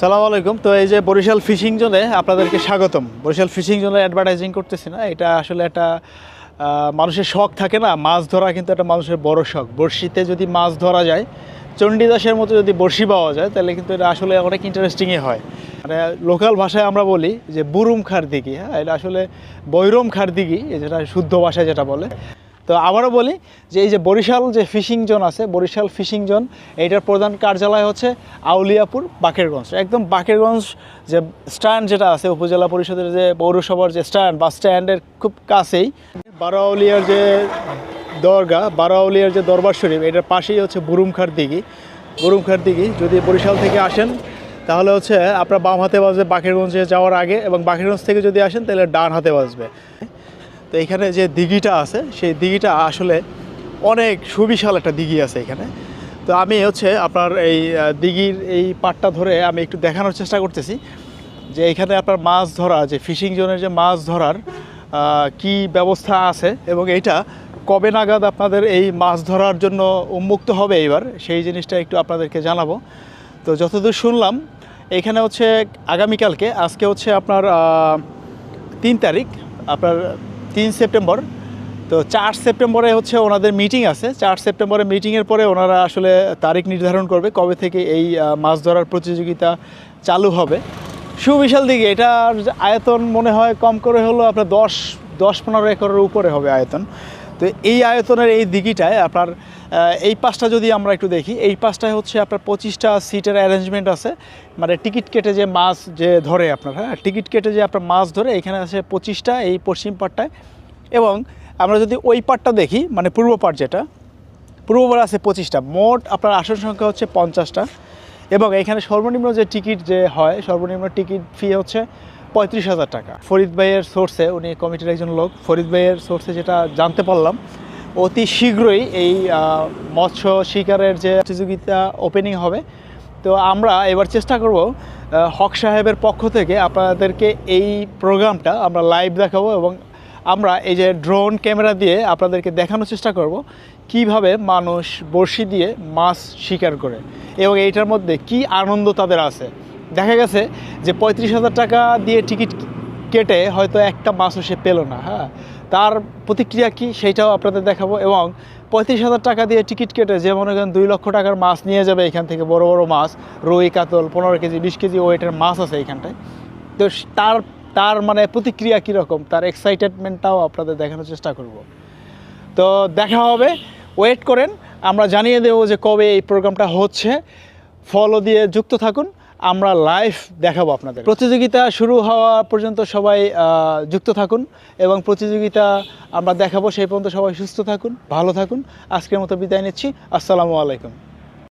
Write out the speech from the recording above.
সালাম আলাইকুম। তো এই যে বরিশাল ফিশিং জোনে আপনাদেরকে স্বাগতম। বরিশাল ফিশিং জোনে অ্যাডভার্টাইজিং করতেছি না। এটা আসলে একটা মানুষের শখ থাকে না। মাছ ধরা কিন্তু একটা মানুষের বড় শখ। বড়শিতে যদি মাছ ধরা যায়, চণ্ডীদাসের মতো যদি বড়শি পাওয়া যায়, তাহলে কিন্তু এটা আসলে অনেক ইন্টারেস্টিংই হয়। মানে লোকাল ভাষায় আমরা বলি যে বুরুম খার দিঘি হ্যাঁ এটা আসলে বৈরম খার দিঘি যেটা শুদ্ধ ভাষায় যেটা বলে। তো আবারও বলি যে এই যে বরিশাল যে ফিশিং জোন আছে, বরিশাল ফিশিং জোন, এইটার প্রধান কার্যালয় হচ্ছে আউলিয়াপুর, বাকেরগঞ্জ। একদম বাকেরগঞ্জ যে স্ট্যান্ড যেটা আছে, উপজেলা পরিষদের যে পৌরসভার যে স্ট্যান্ড, বাস স্ট্যান্ডের খুব কাছেই। বারোয়াউলিয়ার যে দরগা বারোয়াউলিয়ার যে দরবার শরীফ, এটার পাশেই হচ্ছে বুরুমখার দিঘি। বুরুমখার দিঘি, যদি বরিশাল থেকে আসেন, তাহলে হচ্ছে আপনার বাম হাতে বাজবে বাকেরগঞ্জে যাওয়ার আগে এবং বাকেরগঞ্জ থেকে যদি আসেন, তাহলে ডান হাতে বাজবে। তো এখানে যে দিঘিটা আছে, সেই দিঘিটা আসলে অনেক সুবিশাল একটা দিঘি আছে এখানে। তো আমি হচ্ছে আপনার এই দিঘির এই পাটটা ধরে আমি একটু দেখানোর চেষ্টা করতেছি যে এখানে আপনার মাছ ধরা, যে ফিশিং জোনের যে মাছ ধরার কি ব্যবস্থা আছে এবং এইটা কবে নাগাদ আপনাদের এই মাছ ধরার জন্য উন্মুক্ত হবে এবার সেই জিনিসটা একটু আপনাদেরকে জানাব। তো যতদূর শুনলাম, এখানে হচ্ছে আগামীকালকে, আজকে হচ্ছে আপনার তিন তারিখ, আপনার তিন সেপ্টেম্বর। তো চার সেপ্টেম্বরে হচ্ছে ওনাদের মিটিং আছে। চার সেপ্টেম্বরে মিটিংয়ের পরে ওনারা আসলে তারিখ নির্ধারণ করবে কবে থেকে এই মাছ ধরার প্রতিযোগিতা চালু হবে। সুবিশাল দিকে এটার আয়তন মনে হয় কম করে হলো আপনার দশ দশ পনেরো একরের উপরে হবে আয়তন। তো এই আয়তনের এই দিঘিটায় আপনার এই পাশটা যদি আমরা একটু দেখি, এই পাশটায় হচ্ছে আপনার পঁচিশটা সিটের অ্যারেঞ্জমেন্ট আছে। মানে টিকিট কেটে যে মাছ যে ধরে আপনার হ্যাঁ? টিকিট কেটে যে আপনার মাছ ধরে এখানে আছে পঁচিশটা এই পশ্চিম পাটটায় এবং আমরা যদি ওই পাটটা দেখি মানে পূর্ব পাট যেটা, পূর্ব পাড় আছে পঁচিশটা, মোট আপনার আসন সংখ্যা হচ্ছে পঞ্চাশটা। এবং এখানে সর্বনিম্ন যে টিকিট যে হয়, সর্বনিম্ন টিকিট ফি হচ্ছে পঁয়ত্রিশ হাজার টাকা। ফরিদ ভাইয়ের সোর্সে উনি কমিটির একজন লোক। ফরিদ ভাইয়ের সোর্সে যেটা জানতে পারলাম অতি শীঘ্রই এই মৎস্য শিকারের যে প্রতিযোগিতা ওপেনিং হবে। তো আমরা এবার চেষ্টা করব হক সাহেবের পক্ষ থেকে আপনাদেরকে এই প্রোগ্রামটা আমরা লাইভ দেখাবো এবং আমরা এই যে ড্রোন ক্যামেরা দিয়ে আপনাদেরকে দেখানোর চেষ্টা করব, কীভাবে মানুষ বড়শি দিয়ে মাছ শিকার করে এবং এইটার মধ্যে কি আনন্দ তাদের আছে। দেখা গেছে যে পঁয়ত্রিশ হাজার টাকা দিয়ে টিকিট কেটে হয়তো একটা মাছও সে পেল না হ্যাঁ? তার প্রতিক্রিয়া কি সেইটাও আপনাদের দেখাবো এবং পঁয়ত্রিশ হাজার টাকা দিয়ে টিকিট কেটে যে মনে করেন দুই লক্ষ টাকার মাছ নিয়ে যাবে এখান থেকে, বড় বড় মাছ, রুই, কাতল, পনেরো কেজি, বিশ কেজি ওয়েটের মাছ আছে এইখানটায় তো তার তার মানে প্রতিক্রিয়া কীরকম? তার এক্সাইটেডমেন্টটাও আপনাদের দেখানোর চেষ্টা করব। তো দেখা হবে। ওয়েট করেন। আমরা জানিয়ে দেবো যে কবে এই প্রোগ্রামটা হচ্ছে। ফলো দিয়ে যুক্ত থাকুন। আমরা লাইভ দেখাবো আপনাদের প্রতিযোগিতা শুরু হওয়া পর্যন্ত সবাই যুক্ত থাকুন এবং প্রতিযোগিতা আমরা দেখাবো সেই পর্যন্ত সবাই সুস্থ থাকুন, ভালো থাকুন। আজকের মতো বিদায় নিচ্ছি। আসসালামু আলাইকুম।